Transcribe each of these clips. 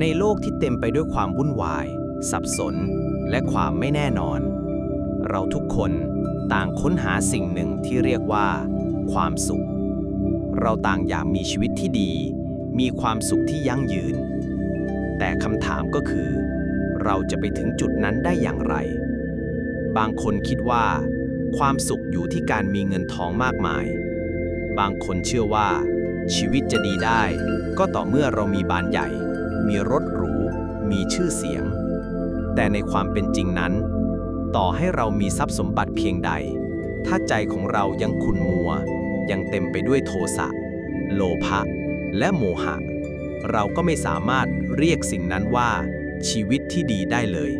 ในโลกที่เต็มไปด้วยความวุ่นวาย สับสน และความไม่แน่นอน เราทุกคนต่างค้นหาสิ่งหนึ่งที่เรียกว่า ความสุข เราต่างอยากมีชีวิตที่ดี มีความสุขที่ยั่งยืน แต่คำถามก็คือ เราจะไปถึงจุดนั้นได้อย่างไร บางคนคิดว่า ความสุขอยู่ที่การมีเงินทองมากมาย บางคนเชื่อว่า ชีวิตจะดีได้ ก็ต่อเมื่อเรามีบ้านใหญ่ มีรถหรู มีชื่อเสียง แต่ในความเป็นจริงนั้น ต่อให้เรามีทรัพย์สมบัติเพียงใด ถ้าใจของเรายังขุ่นมัว ยังเต็มไปด้วยโทสะ โลภะ และโมหะ เราก็ไม่สามารถเรียกสิ่งนั้นว่าชีวิตที่ดีได้เลย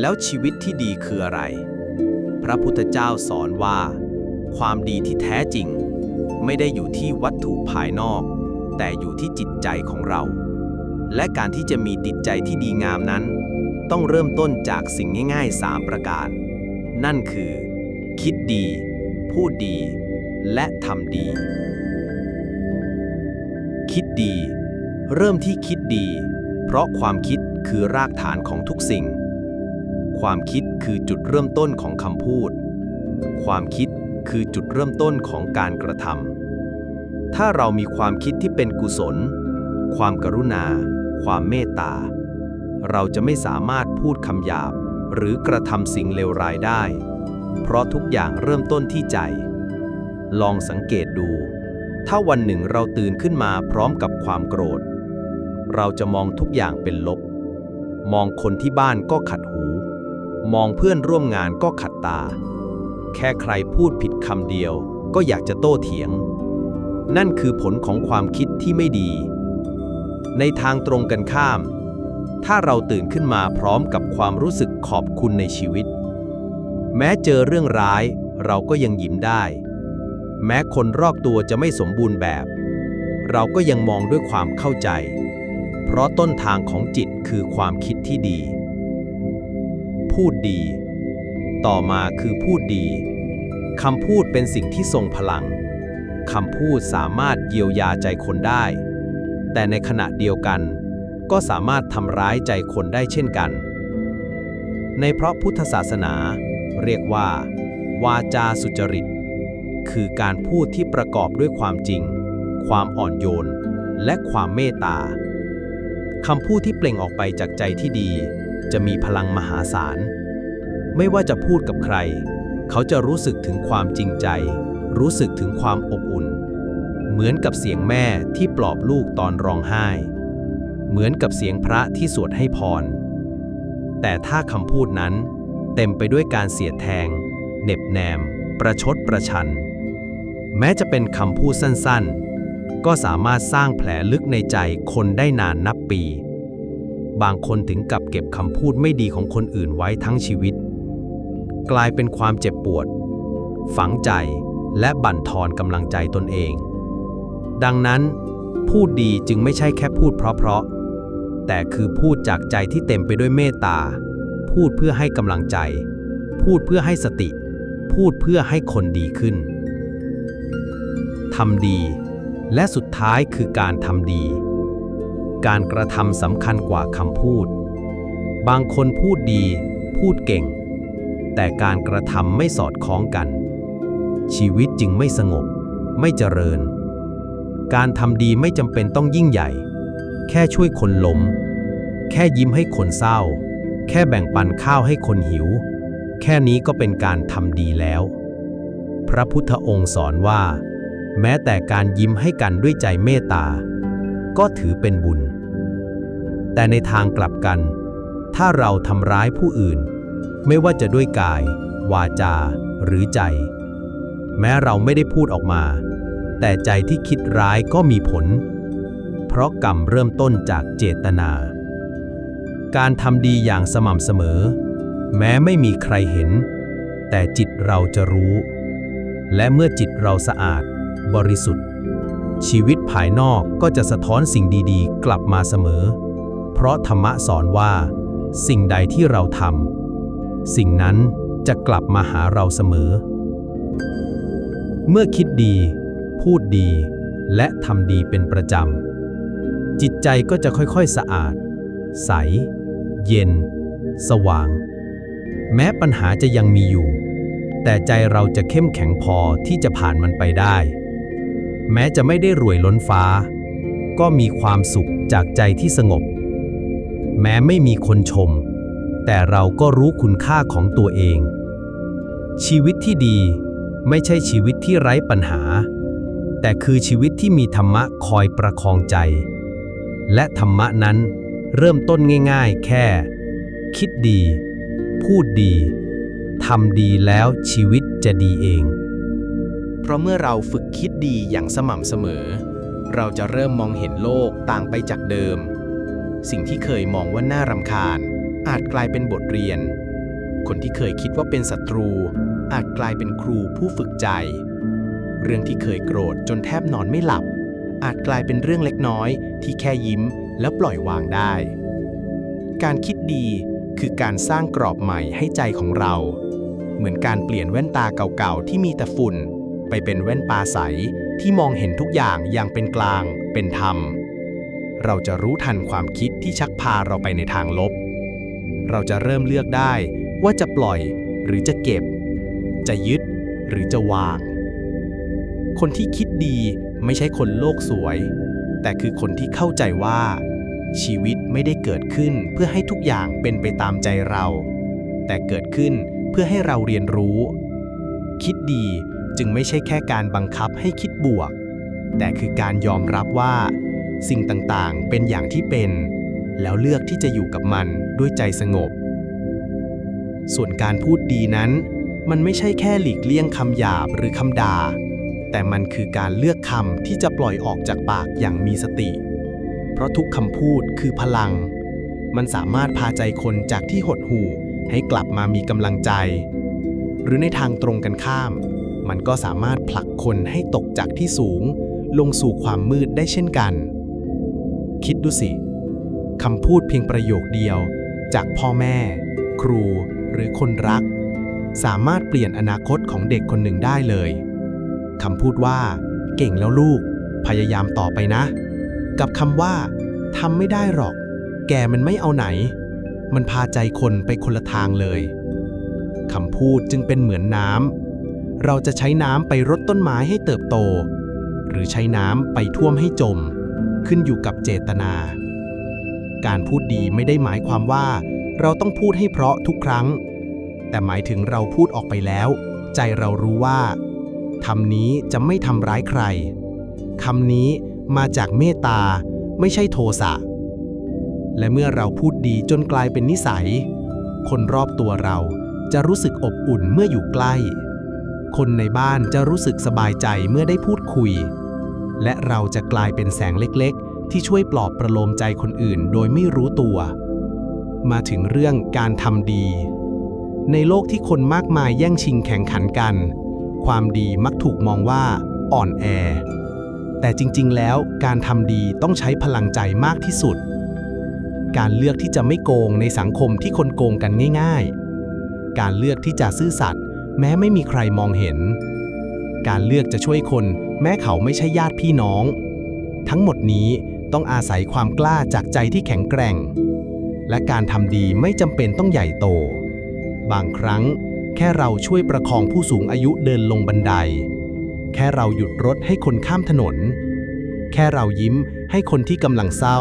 แล้วชีวิตที่ดีคืออะไร พระพุทธเจ้าสอนว่า ความดีที่แท้จริง ไม่ได้อยู่ที่วัตถุภายนอก แต่อยู่ที่จิตใจของเรา และการที่จะมีจิตใจที่ดีงามนั้น ต้องเริ่มต้นจากสิ่งง่ายๆ 3 ประการ นั่นคือ คิดดี พูดดี และทำดี คิดดี เริ่มที่คิดดี เพราะความคิดคือรากฐานของทุกสิ่ง ความคิดคือจุดเริ่มต้นของคำพูด ความคิดคือจุดเริ่มต้นของการกระทำถ้าเรามีความคิดที่เป็นกุศล ความกรุณา ความเมตตา เราจะไม่สามารถพูดคำหยาบ หรือกระทำสิ่งเลวร้ายได้ เพราะทุกอย่างเริ่มต้นที่ใจ ลองสังเกตดู ถ้าวันหนึ่งเราตื่นขึ้นมาพร้อมกับความโกรธ เราจะมองทุกอย่างเป็นลบ มองคนที่บ้านก็ขัดหู มองเพื่อนร่วมงานก็ขัดตา แค่ใครพูดผิดคำเดียวก็อยากจะโต้เถียง นั่นคือผลของความคิดที่ไม่ดี ในทางตรงกันข้าม ถ้าเราตื่นขึ้นมาพร้อมกับความรู้สึกขอบคุณในชีวิต แม้เจอเรื่องร้ายเราก็ยังยิ้มได้ แม้คนรอบตัวจะไม่สมบูรณ์แบบ เราก็ยังมองด้วยความเข้าใจ เพราะต้นทางของจิตคือความคิดที่ดี พูดดี ต่อมาคือพูดดีคำพูดเป็นสิ่งที่ทรงพลังคำพูดสามารถเยียวยาใจคนได้ แต่ในขณะเดียวกัน ก็สามารถทำร้ายใจคนได้เช่นกัน ในเพราะพุทธศาสนา เรียกว่า วาจาสุจริต คือการพูดที่ประกอบด้วยความจริง ความอ่อนโยน และความเมตตาคำพูดที่เปล่งออกไปจากใจที่ดี จะมีพลังมหาศาล ไม่ว่าจะพูดกับใคร เขาจะรู้สึกถึงความจริงใจ รู้สึกถึงความอบอุ่น เหมือนกับเสียงแม่ที่ปลอบลูกตอนร้องไห้ เหมือนกับเสียงพระที่สวดให้พร แต่ถ้าคำพูดนั้น เต็มไปด้วยการเสียดแทงเหน็บแนม ประชดประชัน แม้จะเป็นคำพูดสั้นๆ ก็สามารถสร้างแผลลึกในใจคนได้นานนับปี บางคนถึงกับเก็บคำพูดไม่ดีของคนอื่นไว้ทั้งชีวิต กลายเป็นความเจ็บปวด ฝังใจและบั่นทอนกำลังใจตนเอง ดังนั้น พูดดีจึงไม่ใช่แค่พูดเพราะๆ แต่คือพูดจากใจที่เต็มไปด้วยเมตตา พูดเพื่อให้กำลังใจ พูดเพื่อให้สติ พูดเพื่อให้คนดีขึ้นทำดี และสุดท้ายคือการทำดี การกระทำสำคัญกว่าคำพูด บางคนพูดดี พูดเก่ง แต่การกระทำไม่สอดคล้องกัน ชีวิตจึงไม่สงบ ไม่เจริญ การทำดีไม่จำเป็นต้องยิ่งใหญ่ แค่ช่วยคนล้ม แค่ยิ้มให้คนเศร้า แค่แบ่งปันข้าวให้คนหิว แค่นี้ก็เป็นการทำดีแล้ว พระพุทธองค์สอนว่า แม้แต่การยิ้มให้กันด้วยใจเมตตา ก็ถือเป็นบุญ แต่ในทางกลับกัน ถ้าเราทำร้ายผู้อื่น ไม่ว่าจะด้วยกาย วาจา หรือใจ แม้เราไม่ได้พูดออกมา แต่ใจที่คิดร้ายก็มีผล เพราะกรรมเริ่มต้นจากเจตนา การทำดีอย่างสม่ำเสมอ แม้ไม่มีใครเห็น แต่จิตเราจะรู้ และเมื่อจิตเราสะอาด บริสุทธิ์ ชีวิตภายนอกก็จะสะท้อนสิ่งดีๆ กลับมาเสมอ เพราะธรรมะสอนว่า สิ่งใดที่เราทำสิ่งนั้นจะกลับมาหาเราเสมอ เมื่อคิดดี พูดดี และทำดีเป็นประจำ จิตใจก็จะค่อยๆสะอาด ใส เย็น สว่าง แม้ปัญหาจะยังมีอยู่ แต่ใจเราจะเข้มแข็งพอที่จะผ่านมันไปได้ แม้จะไม่ได้รวยล้นฟ้า ก็มีความสุขจากใจที่สงบ แม้ไม่มีคนชม แต่เราก็รู้คุณค่าของตัวเอง ชีวิตที่ดีไม่ใช่ชีวิตที่ไร้ปัญหา แต่คือชีวิตที่มีธรรมะคอยประคองใจ และธรรมะนั้นเริ่มต้นง่าย ๆ แค่ คิดดี พูดดีทำดีแล้วชีวิตจะดีเอง เพราะเมื่อเราฝึกคิดดีอย่างสม่ำเสมอ เราจะเริ่มมองเห็นโลกต่างไปจากเดิม สิ่งที่เคยมองว่าน่ารำคาญ อาจกลายเป็นบทเรียน คนที่เคยคิดว่าเป็นศัตรู อาจกลายเป็นครูผู้ฝึกใจ เรื่องที่เคยโกรธจนแทบนอนไม่หลับ อาจกลายเป็นเรื่องเล็กน้อย ที่แค่ยิ้มแล้วปล่อยวางได้ การคิดดีคือการสร้างกรอบใหม่ให้ใจของเรา เหมือนการเปลี่ยนแว่นตาเก่าๆที่มีแต่ฝุ่น ไปเป็นแว่นตาใสที่มองเห็นทุกอย่างอย่างเป็นกลาง เป็นธรรม เราจะรู้ทันความคิดที่ชักพาเราไปในทางลบ เราจะเริ่มเลือกได้ว่าจะปล่อยหรือจะเก็บ จะยึดหรือจะวาง คนที่คิดดีไม่ใช่คนโลกสวย แต่คือคนที่เข้าใจว่า ชีวิตไม่ได้เกิดขึ้นเพื่อให้ทุกอย่างเป็นไปตามใจเรา แต่เกิดขึ้นเพื่อให้เราเรียนรู้ คิดดีจึงไม่ใช่แค่การบังคับให้คิดบวก แต่คือการยอมรับว่า สิ่งต่างๆเป็นอย่างที่เป็น แล้วเลือกที่จะอยู่กับมันด้วยใจสงบ ส่วนการพูดดีนั้น มันไม่ใช่แค่หลีกเลี่ยงคำหยาบหรือคำด่า แต่มันคือการเลือกคำที่จะปล่อยออกจากปากอย่างมีสติ เพราะทุกคำพูดคือพลัง มันสามารถพาใจคนจากที่หดหู่ให้กลับมามีกำลังใจ หรือในทางตรงกันข้าม มันก็สามารถผลักคนให้ตกจากที่สูง ลงสู่ความมืดได้เช่นกัน คิดดูสิคำพูดเพียงประโยคเดียว จากพ่อแม่ ครู หรือคนรัก สามารถเปลี่ยนอนาคตของเด็กคนหนึ่งได้เลย คำพูดว่า เก่งแล้วลูก พยายามต่อไปนะ กับคำว่าทำไม่ได้หรอก แกมันไม่เอาไหน มันพาใจคนไปคนละทางเลยคำพูดจึงเป็นเหมือนน้ำเราจะใช้น้ำไปรดต้นไม้ให้เติบโต หรือใช้น้ำไปท่วมให้จม ขึ้นอยู่กับเจตนา การพูดดีไม่ได้หมายความว่า เราต้องพูดให้เพราะทุกครั้ง แต่หมายถึงเราพูดออกไปแล้ว ใจเรารู้ว่า คำนี้จะไม่ทำร้ายใคร คำนี้มาจากเมตตา ไม่ใช่โทสะ และเมื่อเราพูดดีจนกลายเป็นนิสัย คนรอบตัวเราจะรู้สึกอบอุ่นเมื่ออยู่ใกล้ คนในบ้านจะรู้สึกสบายใจเมื่อได้พูดคุย และเราจะกลายเป็นแสงเล็กๆ ที่ช่วยปลอบประโลมใจคนอื่นโดยไม่รู้ตัว มาถึงเรื่องการทำดี ในโลกที่คนมากมายแย่งชิงแข่งขันกัน ความดีมักถูกมองว่าอ่อนแอ แต่จริงๆ แล้วการทำดีต้องใช้พลังใจมากที่สุด การเลือกที่จะไม่โกงในสังคมที่คนโกงกันง่าย ๆ การเลือกที่จะซื่อสัตย์แม้ไม่มีใครมองเห็น การเลือกจะช่วยคนแม้เขาไม่ใช่ญาติพี่น้อง ทั้งหมดนี้ต้องอาศัยความกล้าจากใจที่แข็งแกร่ง และการทำดีไม่จำเป็นต้องใหญ่โต บางครั้ง แค่เราช่วยประคองผู้สูงอายุเดินลงบันได แค่เราหยุดรถให้คนข้ามถนน แค่เรายิ้มให้คนที่กำลังเศร้า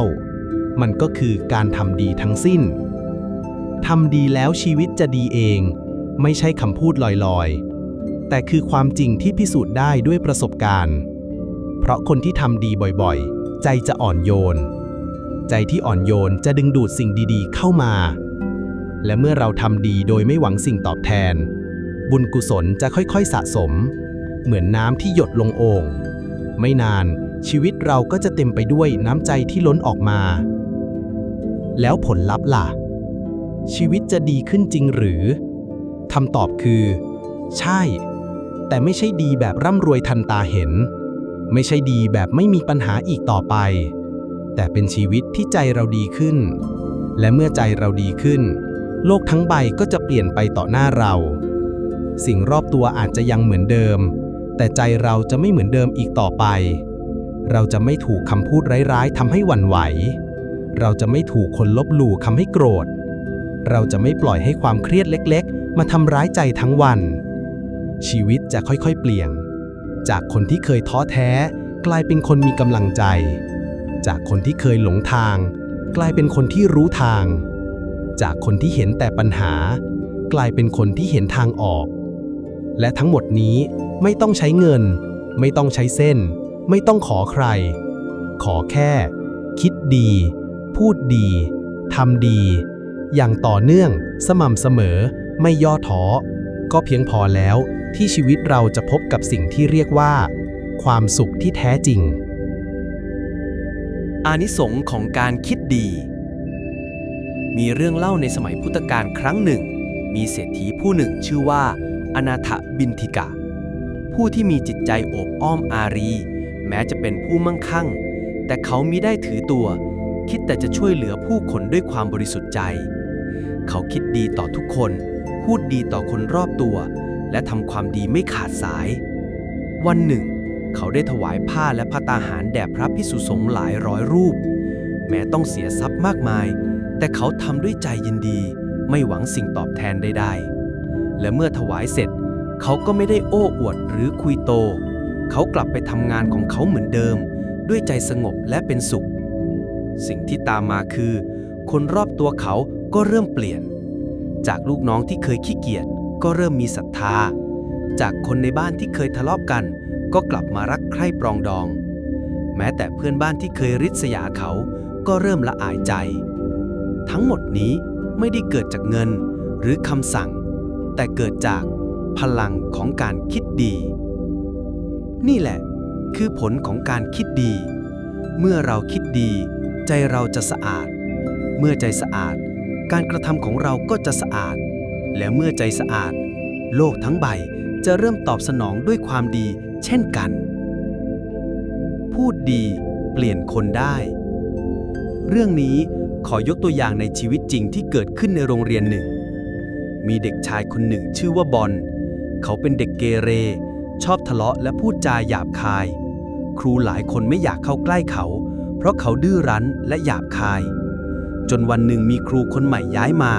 มันก็คือการทำดีทั้งสิ้นทำดีแล้วชีวิตจะดีเอง ไม่ใช่คำพูดลอยๆ แต่คือความจริงที่พิสูจน์ได้ด้วยประสบการณ์ เพราะคนที่ทำดีบ่อยๆ ใจจะอ่อนโยน ใจที่อ่อนโยนจะดึงดูดสิ่งดีๆ เข้ามา และเมื่อเราทำดีโดยไม่หวังสิ่งตอบแทน บุญกุศลจะค่อยๆสะสม เหมือนน้ำที่หยดลงโอ่งไม่นานชีวิตเราก็จะเต็มไปด้วยน้ำใจที่ล้นออกมา แล้วผลลัพธ์ล่ะ ชีวิตจะดีขึ้นจริงหรือคำตอบคือ ใช่ แต่ไม่ใช่ดีแบบร่ำรวยทันตาเห็น ไม่ใช่ดีแบบไม่มีปัญหาอีกต่อไป แต่เป็นชีวิตที่ใจเราดีขึ้น และเมื่อใจเราดีขึ้น โลกทั้งใบก็จะเปลี่ยนไปต่อหน้าเรา สิ่งรอบตัวอาจจะยังเหมือนเดิม แต่ใจเราจะไม่เหมือนเดิมอีกต่อไป เราจะไม่ถูกคำพูดร้ายๆทำให้หวั่นไหว เราจะไม่ถูกคนลบหลู่ทำให้โกรธ เราจะไม่ปล่อยให้ความเครียดเล็ก ๆ มาทำร้ายใจทั้งวัน ชีวิตจะค่อยๆ เปลี่ยน จากคนที่เคยท้อแท้ กลายเป็นคนมีกำลังใจ จากคนที่เคยหลงทาง กลายเป็นคนที่รู้ทาง จากคนที่เห็นแต่ปัญหา กลายเป็นคนที่เห็นทางออก และทั้งหมดนี้ไม่ต้องใช้เงิน ไม่ต้องใช้เส้น ไม่ต้องขอใคร ขอแค่ คิดดี พูดดีทำดี อย่างต่อเนื่อง สม่ำเสมอ ไม่ย่อท้อ ก็เพียงพอแล้วที่ชีวิตเราจะพบกับสิ่งที่เรียกว่า ความสุขที่แท้จริง อานิสงส์ของการคิดดี มีเรื่องเล่าในสมัยพุทธกาลครั้งหนึ่ง มีเศรษฐีผู้หนึ่งชื่อว่าอนาถบินทิกะ ผู้ที่มีจิตใจโอบอ้อมอารี แม้จะเป็นผู้มั่งคั่ง แต่เขามิได้ถือตัว คิดแต่จะช่วยเหลือผู้คนด้วยความบริสุทธิ์ใจ เขาคิดดีต่อทุกคน พูดดีต่อคนรอบตัว และทำความดีไม่ขาดสาย วันหนึ่ง เขาได้ถวายผ้าและพระตาหารแด่พระพิสุสงฆ์หลายร้อยรูป แม้ต้องเสียทรัพย์มากมาย แต่เขาทำด้วยใจยินดี ไม่หวังสิ่งตอบแทนใดๆ และเมื่อถวายเสร็จ เขาก็ไม่ได้โอ้อวดหรือคุยโต เขากลับไปทำงานของเขาเหมือนเดิม ด้วยใจสงบและเป็นสุข สิ่งที่ตามมาคือ คนรอบตัวเขาก็เริ่มเปลี่ยน จากลูกน้องที่เคยขี้เกียจก็เริ่มมีศรัทธา จากคนในบ้านที่เคยทะเลาะกัน ก็กลับมารักใคร่ปรองดอง แม้แต่เพื่อนบ้านที่เคยริษยาเขาก็เริ่มละอายใจ ทั้งหมดนี้ไม่ได้เกิดจากเงินหรือคำสั่ง แต่เกิดจากพลังของการคิดดี นี่แหละ คือผลของการคิดดี เมื่อเราคิดดี ใจเราจะสะอาด เมื่อใจสะอาด การกระทำของเราก็จะสะอาด และเมื่อใจสะอาด โลกทั้งใบจะเริ่มตอบสนองด้วยความดีเช่นกัน พูดดีเปลี่ยนคนได้ เรื่องนี้ ขอยกตัวอย่างในชีวิตจริงที่เกิดขึ้นในโรงเรียนหนึ่ง มีเด็กชายคนหนึ่งชื่อว่าบอล เขาเป็นเด็กเกเร ชอบทะเลาะและพูดจาหยาบคาย ครูหลายคนไม่อยากเข้าใกล้เขา เพราะเขาดื้อรั้นและหยาบคาย จนวันหนึ่งมีครูคนใหม่ย้ายมา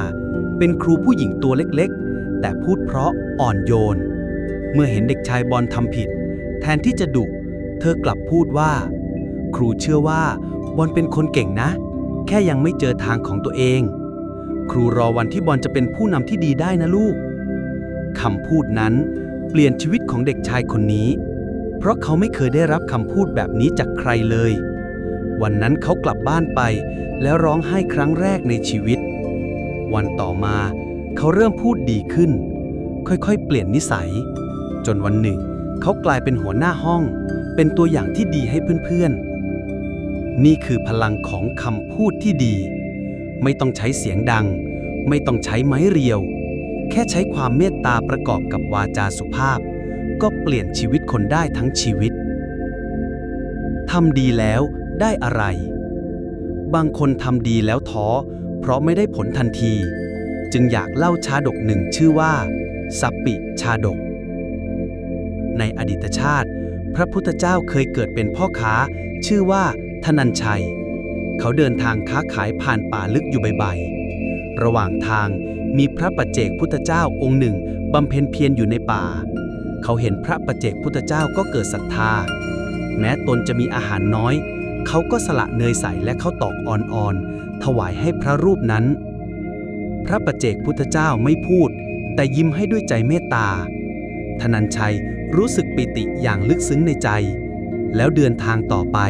เป็นครูผู้หญิงตัวเล็กๆ แต่พูดเพราะอ่อนโยน เมื่อเห็นเด็กชายบอลทำผิด แทนที่จะดุ เธอกลับพูดว่า ครูเชื่อว่าบอลเป็นคนเก่งนะ แค่ยังไม่เจอทางของตัวเอง ครูรอวันที่บอลจะเป็นผู้นำที่ดีได้นะลูกคำพูดนั้นเปลี่ยนชีวิตของเด็กชายคนนี้ เพราะเขาไม่เคยได้รับคำพูดแบบนี้จากใครเลย วันนั้นเขากลับบ้านไป แล้วร้องไห้ครั้งแรกในชีวิต วันต่อมาเขาเริ่มพูดดีขึ้น ค่อยๆ เปลี่ยนนิสัย จนวันหนึ่ง เขากลายเป็นหัวหน้าห้อง เป็นตัวอย่างที่ดีให้เพื่อนๆ นี่คือพลังของคำพูดที่ดี ไม่ต้องใช้เสียงดัง ไม่ต้องใช้ไม้เรียว แค่ใช้ความเมตตาประกอบกับวาจาสุภาพ ก็เปลี่ยนชีวิตคนได้ทั้งชีวิตทำดีแล้วได้อะไร บางคนทำดีแล้วท้อ เพราะไม่ได้ผลทันที จึงอยากเล่าชาดกหนึ่งชื่อว่าสัปปิชาดก ในอดีตชาติ พระพุทธเจ้าเคยเกิดเป็นพ่อค้า ชื่อว่า ธนัญชัย เขาเดินทางค้าขายผ่านป่าลึกอยู่บ่อยๆระหว่างทางมีพระปัจเจกพุทธเจ้าองค์หนึ่งบำเพ็ญเพียรอยู่ในป่า เขาเห็นพระปัจเจกพุทธเจ้าก็เกิดศรัทธา แม้ตนจะมีอาหารน้อย เขาก็สละเนยใสและข้าวตอกอ่อนๆถวายให้พระรูปนั้น พระปัจเจกพุทธเจ้าไม่พูด แต่ยิ้มให้ด้วยใจเมตตาธนัญชัยรู้สึกปิติอย่างลึกซึ้งในใจ แล้วเดินทางต่อไป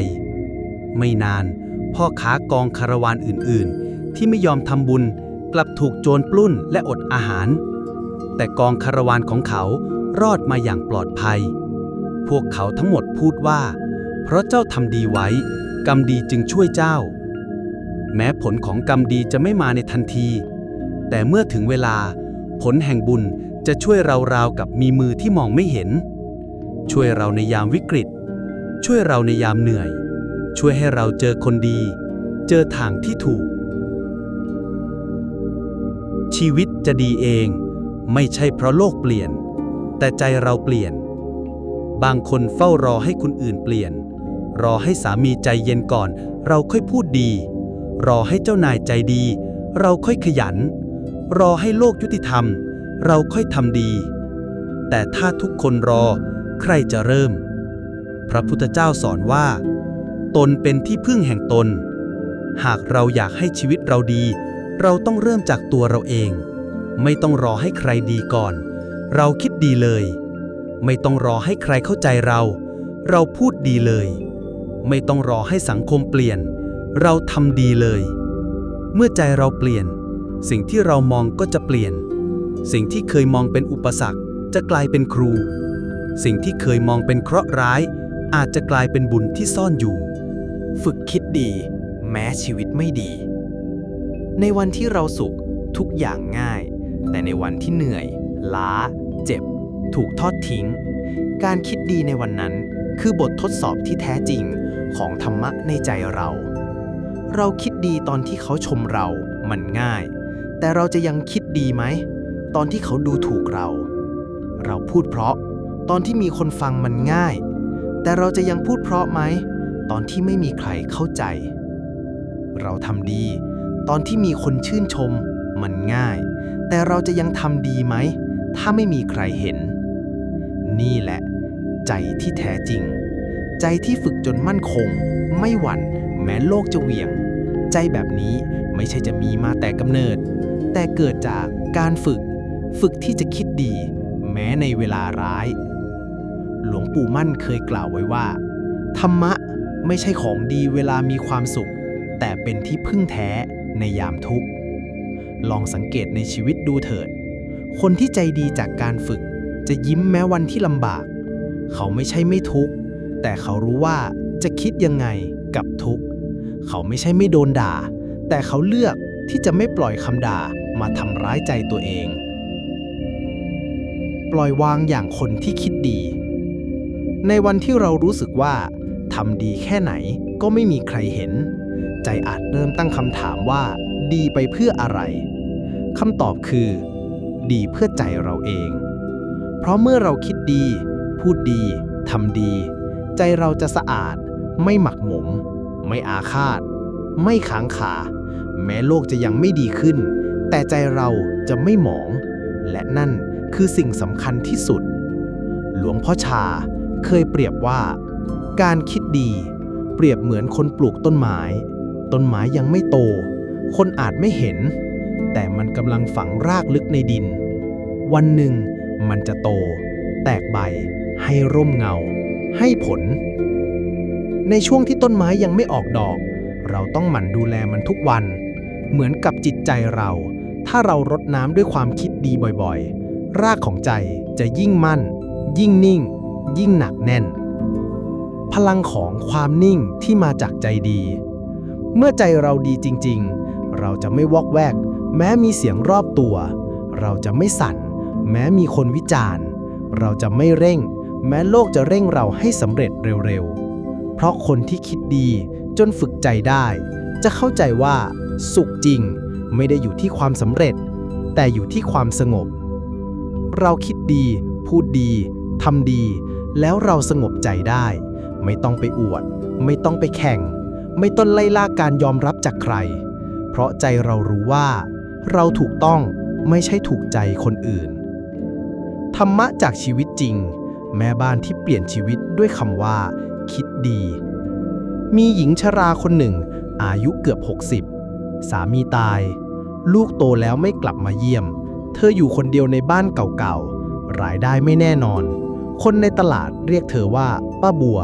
ไม่นาน พ่อค้ากองคาราวานอื่นๆ ที่ไม่ยอมทำบุญกลับถูกโจรปล้นและอดอาหาร แต่กองคาราวานของเขารอดมาอย่างปลอดภัย พวกเขาทั้งหมดพูดว่า เพราะเจ้าทำดีไว้ กรรมดีจึงช่วยเจ้า แม้ผลของกรรมดีจะไม่มาในทันที แต่เมื่อถึงเวลา ผลแห่งบุญจะช่วยเราราวกับมีมือที่มองไม่เห็น ช่วยเราในยามวิกฤต ช่วยเราในยามเหนื่อย ช่วยให้เราเจอคนดี เจอทางที่ถูก ชีวิตจะดีเอง ไม่ใช่เพราะโลกเปลี่ยน แต่ใจเราเปลี่ยน บางคนเฝ้ารอให้คนอื่นเปลี่ยน รอให้สามีใจเย็นก่อน เราค่อยพูดดี รอให้เจ้านายใจดี เราค่อยขยัน รอให้โลกยุติธรรม เราค่อยทำดี แต่ถ้าทุกคนรอใครจะเริ่ม พระพุทธเจ้าสอนว่า ตนเป็นที่พึ่งแห่งตน หากเราอยากให้ชีวิตเราดี เราต้องเริ่มจากตัวเราเอง ไม่ต้องรอให้ใครดีก่อน เราคิดดีเลย ไม่ต้องรอให้ใครเข้าใจเรา เราพูดดีเลย ไม่ต้องรอให้สังคมเปลี่ยน เราทำดีเลย เมื่อใจเราเปลี่ยน สิ่งที่เรามองก็จะเปลี่ยน สิ่งที่เคยมองเป็นอุปสรรคจะกลายเป็นครู สิ่งที่เคยมองเป็นเคราะห์ร้ายอาจจะกลายเป็นบุญที่ซ่อนอยู่ ฝึกคิดดี แม้ชีวิตไม่ดี ในวันที่เราสุขทุกอย่างง่าย แต่ในวันที่เหนื่อย ล้า เจ็บ ถูกทอดทิ้ง การคิดดีในวันนั้น คือบททดสอบที่แท้จริงของธรรมะในใจเรา เราคิดดีตอนที่เขาชมเรา มันง่าย แต่เราจะยังคิดดีไหม ตอนที่เขาดูถูกเรา เราพูดเพราะ ตอนที่มีคนฟังมันง่าย แต่เราจะยังพูดเพราะไหม ตอนที่ไม่มีใครเข้าใจ เราทำดี ตอนที่มีคนชื่นชม มันง่าย แต่เราจะยังทำดีไหม ถ้าไม่มีใครเห็น นี่แหละ ใจที่แท้จริง ใจที่ฝึกจนมั่นคง ไม่หวั่น แม้โลกจะเหวี่ยง ใจแบบนี้ไม่ใช่จะมีมาแต่กำเนิด แต่เกิดจากการฝึก ฝึกที่จะคิดดี แม้ในเวลาร้าย หลวงปู่มั่นเคยกล่าวไว้ว่า ธรรมะ ไม่ใช่ของดีเวลามีความสุข แต่เป็นที่พึ่งแท้ในยามทุกข์ ลองสังเกตในชีวิตดูเถิด คนที่ใจดีจากการฝึก จะยิ้มแม้วันที่ลำบาก เขาไม่ใช่ไม่ทุกข์ แต่เขารู้ว่าจะคิดยังไงกับทุกข์ เขาไม่ใช่ไม่โดนด่า แต่เขาเลือกที่จะไม่ปล่อยคำด่ามาทำร้ายใจตัวเอง ปล่อยวางอย่างคนที่คิดดี ในวันที่เรารู้สึกว่า ทำดีแค่ไหนก็ไม่มีใครเห็น ใจอาจเริ่มตั้งคำถามว่า ดีไปเพื่ออะไรคำตอบคือ ดีเพื่อใจเราเอง เพราะเมื่อเราคิดดี พูดดีทำดี ใจเราจะสะอาด ไม่หมักหมม ไม่อาฆาต ไม่ค้างคาแม้โลกจะยังไม่ดีขึ้น แต่ใจเราจะไม่หมอง และนั่นคือสิ่งสำคัญที่สุด หลวงพ่อชาเคยเปรียบว่า การคิดดีเปรียบเหมือนคนปลูกต้นไม้ ต้นไม้ยังไม่โต คนอาจไม่เห็น แต่มันกำลังฝังรากลึกในดิน วันหนึ่งมันจะโต แตกใบ ให้ร่มเงา ให้ผล ในช่วงที่ต้นไม้ยังไม่ออกดอก เราต้องหมั่นดูแลมันทุกวัน เหมือนกับจิตใจเรา ถ้าเรารดน้ำด้วยความคิดดีบ่อยๆ รากของใจจะยิ่งมั่น ยิ่งนิ่ง ยิ่งหนักแน่น พลังของความนิ่งที่มาจากใจดี เมื่อใจเราดีจริงๆ เราจะไม่วอกแวก แม้มีเสียงรอบตัว เราจะไม่สั่น แม้มีคนวิจารณ์ เราจะไม่เร่ง แม้โลกจะเร่งเราให้สำเร็จเร็วๆ เพราะคนที่คิดดีจนฝึกใจได้ จะเข้าใจว่าสุขจริงไม่ได้อยู่ที่ความสำเร็จ แต่อยู่ที่ความสงบ เราคิดดี พูดดีทำดี แล้วเราสงบใจได้ ไม่ต้องไปอวด ไม่ต้องไปแข่ง ไม่ต้องไล่ล่าการยอมรับจากใคร เพราะใจเรารู้ว่า เราถูกต้องไม่ใช่ถูกใจคนอื่น ธรรมะจากชีวิตจริง แม่บ้านที่เปลี่ยนชีวิตด้วยคำว่า คิดดี มีหญิงชราคนหนึ่ง อายุเกือบ 60 สามีตาย ลูกโตแล้วไม่กลับมาเยี่ยม เธออยู่คนเดียวในบ้านเก่าๆ รายได้ไม่แน่นอน คนในตลาดเรียกเธอว่า ป้าบัว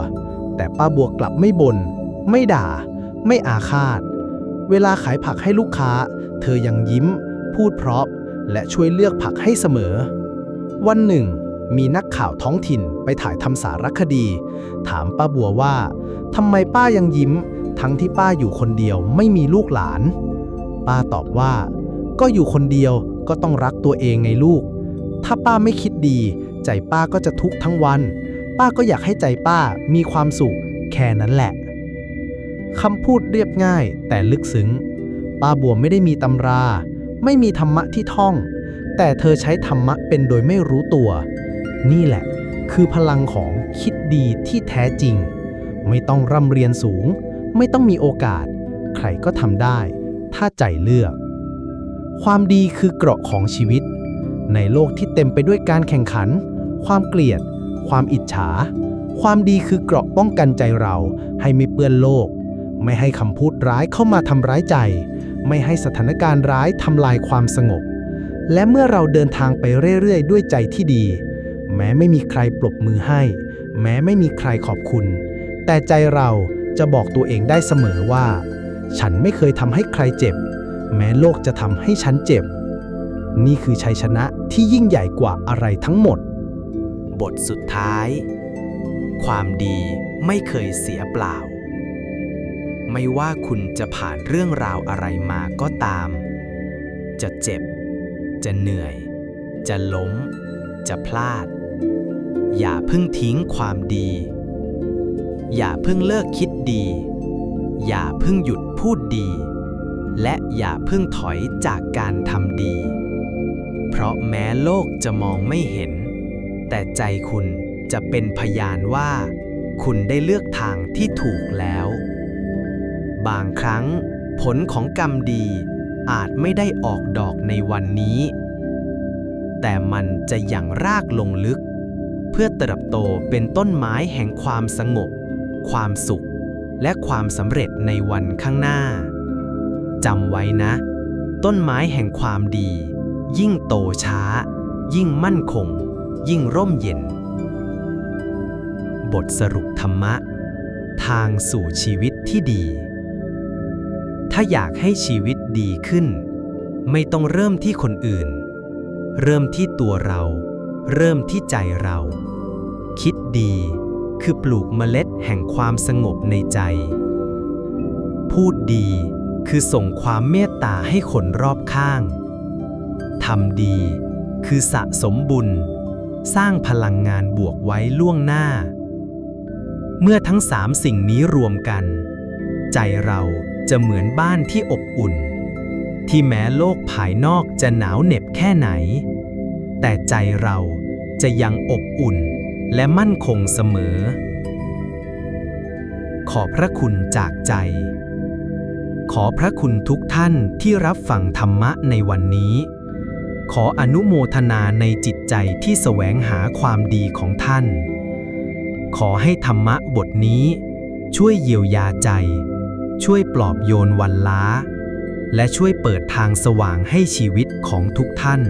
แต่ป้าบัวกลับไม่บน่นไม่ด่า ไม่อาฆาต เวลาขายผักให้ลูกค้า เธอยังยิ้ม พูดเพราะ และช่วยเลือกผักให้เสมอ วันหนึ่ง มีนักข่าวท้องถิ่นไปถ่ายทำสารคดี ถามป้าบัวว่าทำไมป้ายังยิ้ม ทั้งที่ป้าอยู่คนเดียวไม่มีลูกหลาน ป้าตอบว่า ก็อยู่คนเดียวก็ต้องรักตัวเองไงลูก ถ้าป้าไม่คิดดี ใจป้าก็จะทุกข์ทั้งวัน ป้าก็อยากให้ใจป้ามีความสุขแค่นั้นแหละคำพูดเรียบง่ายแต่ลึกซึ้ง ป้าบัวไม่ได้มีตำรา ไม่มีธรรมะที่ท่อง แต่เธอใช้ธรรมะเป็นโดยไม่รู้ตัว นี่แหละ คือพลังของคิดดีที่แท้จริง ไม่ต้องร่ำเรียนสูง ไม่ต้องมีโอกาส ใครก็ทำได้ ถ้าใจเลือก ความดีคือเกราะของชีวิต ในโลกที่เต็มไปด้วยการแข่งขัน ความเกลียด ความอิจฉา ความดีคือเกราะป้องกันใจเราให้ไม่เปื้อนโลก ไม่ให้คำพูดร้ายเข้ามาทำร้ายใจ ไม่ให้สถานการณ์ร้ายทำลายความสงบ และเมื่อเราเดินทางไปเรื่อยๆ ด้วยใจที่ดี แม้ไม่มีใครปรบมือให้ แม้ไม่มีใครขอบคุณ แต่ใจเราจะบอกตัวเองได้เสมอว่า ฉันไม่เคยทำให้ใครเจ็บ แม้โลกจะทำให้ฉันเจ็บ นี่คือชัยชนะที่ยิ่งใหญ่กว่าอะไรทั้งหมด บทสุดท้าย ความดีไม่เคยเสียเปล่า ไม่ว่าคุณจะผ่านเรื่องราวอะไรมาก็ตาม จะเจ็บ จะเหนื่อย จะล้ม จะพลาด อย่าเพิ่งทิ้งความดี อย่าเพิ่งเลิกคิดดี อย่าเพิ่งหยุดพูดดี และอย่าเพิ่งถอยจากการทำดี เพราะแม้โลกจะมองไม่เห็น แต่ใจคุณจะเป็นพยานว่า คุณได้เลือกทางที่ถูกแล้ว บางครั้ง ผลของกรรมดีอาจไม่ได้ออกดอกในวันนี้ แต่มันจะยังรากลงลึก เพื่อเติบโตเป็นต้นไม้แห่งความสงบ ความสุข และความสำเร็จในวันข้างหน้าจำไว้นะ ต้นไม้แห่งความดี ยิ่งโตช้า ยิ่งมั่นคง ยิ่งร่มเย็น บทสรุปธรรมะ ทางสู่ชีวิตที่ดี ถ้าอยากให้ชีวิตดีขึ้น ไม่ต้องเริ่มที่คนอื่น เริ่มที่ตัวเรา เริ่มที่ใจเรา คิดดีคือปลูกเมล็ดแห่งความสงบในใจ พูดดีคือส่งความเมตตาให้คนรอบข้าง ทำดีคือสะสมบุญ สร้างพลังงานบวกไว้ล่วงหน้า เมื่อทั้งสามสิ่งนี้รวมกัน ใจเราจะเหมือนบ้านที่อบอุ่น ที่แม้โลกภายนอกจะหนาวเหน็บแค่ไหน แต่ใจเราจะยังอบอุ่นและมั่นคงเสมอ ขอพระคุณจากใจ ขอพระคุณทุกท่านที่รับฟังธรรมะในวันนี้ ขออนุโมทนาในจิตใจที่แสวงหาความดีของท่าน ขอให้ธรรมะบทนี้ ช่วยเยียวยาใจ ช่วยปลอบโยนวันล้า และช่วยเปิดทางสว่างให้ชีวิตของทุกท่าน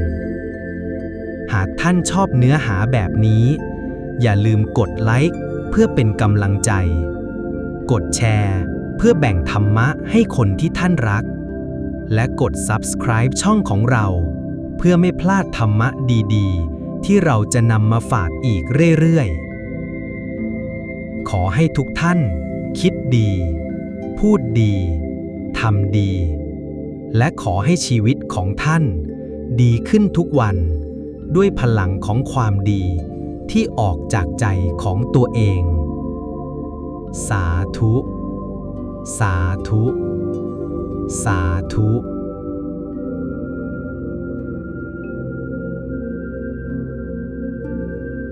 หากท่านชอบเนื้อหาแบบนี้ อย่าลืมกดไลค์เพื่อเป็นกำลังใจ กดแชร์ เพื่อแบ่งธรรมะให้คนที่ท่านรัก และกด subscribe ช่องของเรา เพื่อไม่พลาดธรรมะดีๆ ที่เราจะนำมาฝากอีกเรื่อยๆ ขอให้ทุกท่าน คิดดี พูดดีทำดี และขอให้ชีวิตของท่าน ดีขึ้นทุกวัน ด้วยพลังของความดีที่ออกจากใจของตัวเอง สาธุ สาธุ สาธุ